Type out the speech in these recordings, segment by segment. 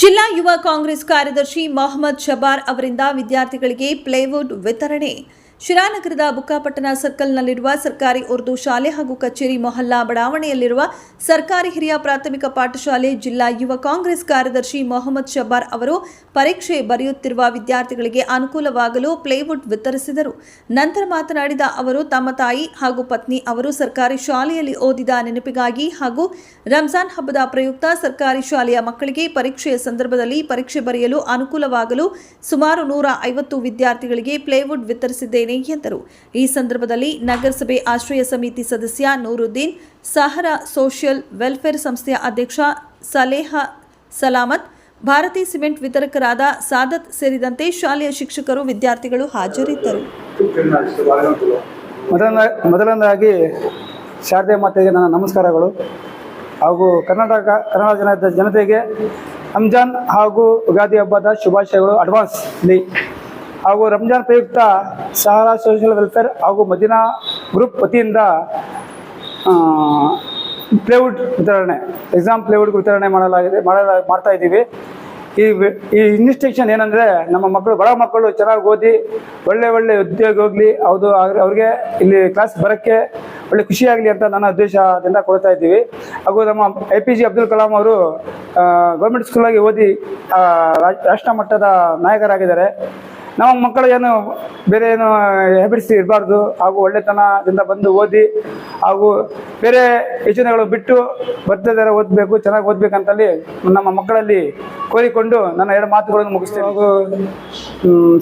ಜಿಲ್ಲಾ ಯುವ ಕಾಂಗ್ರೆಸ್ ಕಾರ್ಯದರ್ಶಿ ಮೊಹಮ್ಮದ್ ಶಬಾರ್ ಅವರಿಂದ ವಿದ್ಯಾರ್ಥಿಗಳಿಗೆ ಪ್ಲೇವುಡ್ ವಿತರಣೆ. ಶಿರಾನಗರದ ಬುಕ್ಕಾಪಟ್ಟಣ ಸರ್ಕಲ್ನಲ್ಲಿರುವ ಸರ್ಕಾರಿ ಉರ್ದು ಶಾಲೆ ಹಾಗೂ ಕಚೇರಿ ಮೊಹಲ್ಲಾ ಬಡಾವಣೆಯಲ್ಲಿರುವ ಸರ್ಕಾರಿ ಹಿರಿಯ ಪ್ರಾಥಮಿಕ ಪಾಠಶಾಲೆ ಜಿಲ್ಲಾ ಯುವ ಕಾಂಗ್ರೆಸ್ ಕಾರ್ಯದರ್ಶಿ ಮೊಹಮ್ಮದ್ ಶಬ್ಬಾರ್ ಅವರು ಪರೀಕ್ಷೆ ಬರೆಯುತ್ತಿರುವ ವಿದ್ಯಾರ್ಥಿಗಳಿಗೆ ಅನುಕೂಲವಾಗಲು ಪ್ಲೇವುಡ್ ವಿತರಿಸಿದರು. ನಂತರ ಮಾತನಾಡಿದ ಅವರು, ತಮ್ಮ ತಾಯಿ ಹಾಗೂ ಪತ್ನಿ ಅವರು ಸರ್ಕಾರಿ ಶಾಲೆಯಲ್ಲಿ ಓದಿದ ನೆನಪಿಗಾಗಿ ಹಾಗೂ ರಂಜಾನ್ ಹಬ್ಬದ ಪ್ರಯುಕ್ತ ಸರ್ಕಾರಿ ಶಾಲೆಯ ಮಕ್ಕಳಿಗೆ ಪರೀಕ್ಷೆಯ ಸಂದರ್ಭದಲ್ಲಿ ಪರೀಕ್ಷೆ ಬರೆಯಲು ಅನುಕೂಲವಾಗಲು ಸುಮಾರು ನೂರ ಐವತ್ತು ವಿದ್ಯಾರ್ಥಿಗಳಿಗೆ ಪ್ಲೇವುಡ್ ವಿತರಿಸಿದ್ದೇನೆ. ಎಂದರು. ಈ ಸಂದರ್ಭದಲ್ಲಿ ನಗರಸಭೆ ಆಶ್ರಯ ಸಮಿತಿ ಸದಸ್ಯ ನೂರುದ್ದೀನ್, ಸಹರಾ ಸೋಷಿಯಲ್ ವೆಲ್ಫೇರ್ ಸಂಸ್ಥೆಯ ಅಧ್ಯಕ್ಷ ಸಲೇಹ ಸಲಾಮತ್, ಭಾರತಿ ಸಿಮೆಂಟ್ ವಿತರಕರಾದ ಸಾದತ್ ಸೇರಿದಂತೆ ಶಾಲೆಯ ಶಿಕ್ಷಕರು, ವಿದ್ಯಾರ್ಥಿಗಳು ಹಾಜರಿದ್ದರು. ಮೊದಲನೇ ಮೊದಲನೇದಾಗಿ ಶಾರದೆ ಮಾತೆಗೆ ನನ್ನ ನಮಸ್ಕಾರಗಳು. ಹಾಗೂ ಕರ್ನಾಟಕ ಕನ್ನಡ ಜನ ಜನತೆಗೆ, ರಂಜಾನ್ ಹಾಗೂ ಯುಗಾದಿ ಹಬ್ಬದ ಶುಭಾಶಯಗಳು. ಅಡ್ವಾನ್ಸ್ ಇಲ್ಲಿ ಹಾಗೂ ರಂಜಾನ್ ಪ್ರಯುಕ್ತ ಸಹಾರಾ ಸೋಷಿಯಲ್ ವೆಲ್ಫೇರ್ ಹಾಗೂ ಮದೀನಾ ಗ್ರೂಪ್ ವತಿಯಿಂದ ಪ್ಲೇವುಡ್ ವಿತರಣೆ ಎಕ್ಸಾಮ್ ಪ್ಲೇವುಡ್ ವಿತರಣೆ ಮಾಡಲಾಗಿದೆ, ಮಾಡಲ, ಮಾಡ್ತಾ ಇದ್ದೀವಿ. ಈ ಈ ಇನ್ವಿಸ್ಟೇಷನ್ ಏನಂದರೆ ನಮ್ಮ ಮಕ್ಕಳು, ಬಡ ಮಕ್ಕಳು ಚೆನ್ನಾಗಿ ಓದಿ, ಒಳ್ಳೆ ಒಳ್ಳೆ ಉದ್ಯೋಗ ಹೋಗಲಿ ಹೌದು ಅವ್ರ್- ಅವ್ರಿಗೆ ಇಲ್ಲಿ ಕ್ಲಾಸ್ ಬರೋಕ್ಕೆ ಒಳ್ಳೆ ಖುಷಿಯಾಗಲಿ ಅಂತ ನನ್ನ ಉದ್ದೇಶದಿಂದ ಕೊಡ್ತಾ ಇದ್ದೀವಿ. ಹಾಗೂ ನಮ್ಮ A P J Abdul Kalam ಅವರು ಗೌರ್ಮೆಂಟ್ ಸ್ಕೂಲಾಗಿ ಓದಿ ರಾಷ್ಟ್ರ ಮಟ್ಟದ ನಾಯಕರಾಗಿದ್ದಾರೆ. ನಮ್ಮ ಮಕ್ಕಳು ಏನು ಬೇರೆ ಏನು ಹೆಬಿಡಿಸಿ ಇರಬಾರ್ದು. ಹಾಗೂ ಒಳ್ಳೆತನದಿಂದ ಬಂದು ಓದಿ, ಹಾಗೂ ಬೇರೆ ಯೋಚನೆಗಳು ಬಿಟ್ಟು ಬರ್ತಿದ್ದಾರೆ ಓದಬೇಕು, ಚೆನ್ನಾಗಿ ಓದಬೇಕಂತಲ್ಲಿ ನಮ್ಮ ಮಕ್ಕಳಲ್ಲಿ ಕೋರಿಕೊಂಡು ನನ್ನ ಎರಡು ಮಾತುಗಳನ್ನು ಮುಗಿಸ್ತೇನೆ. ಹಾಗೂ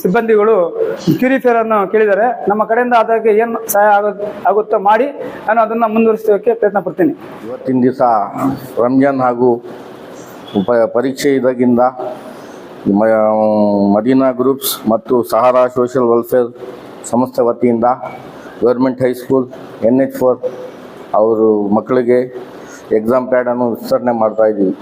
ಸಿಬ್ಬಂದಿಗಳು ಕ್ಯೂರಿಫೇರ್ ಅನ್ನು ಕೇಳಿದ್ದಾರೆ. ನಮ್ಮ ಕಡೆಯಿಂದ ಅದಕ್ಕೆ ಏನು ಸಹಾಯ ಆಗೋ, ಆಗುತ್ತೋ ಮಾಡಿ ನಾನು ಅದನ್ನು ಮುಂದುವರಿಸೋಕ್ಕೆ ಪ್ರಯತ್ನ ಪಡ್ತೀನಿ. ಇವತ್ತಿನ ದಿವಸ ರಂಜಾನ್ ಹಾಗೂ ಪರೀಕ್ಷೆ ಇದಾಗಿಂದ ಮದೀನಾ ಗ್ರೂಪ್ಸ್ ಮತ್ತು ಸಹಾರಾ ಸೋಷಿಯಲ್ ವೆಲ್ಫೇರ್ ಸಂಸ್ಥೆ ವತಿಯಿಂದ government high school N H four ಅವರು ಮಕ್ಕಳಿಗೆ ಎಕ್ಸಾಮ್ ಪ್ಯಾಡನ್ನು ವಿಸ್ತರಣೆ ಮಾಡ್ತಾ ಇದ್ದೀವಿ.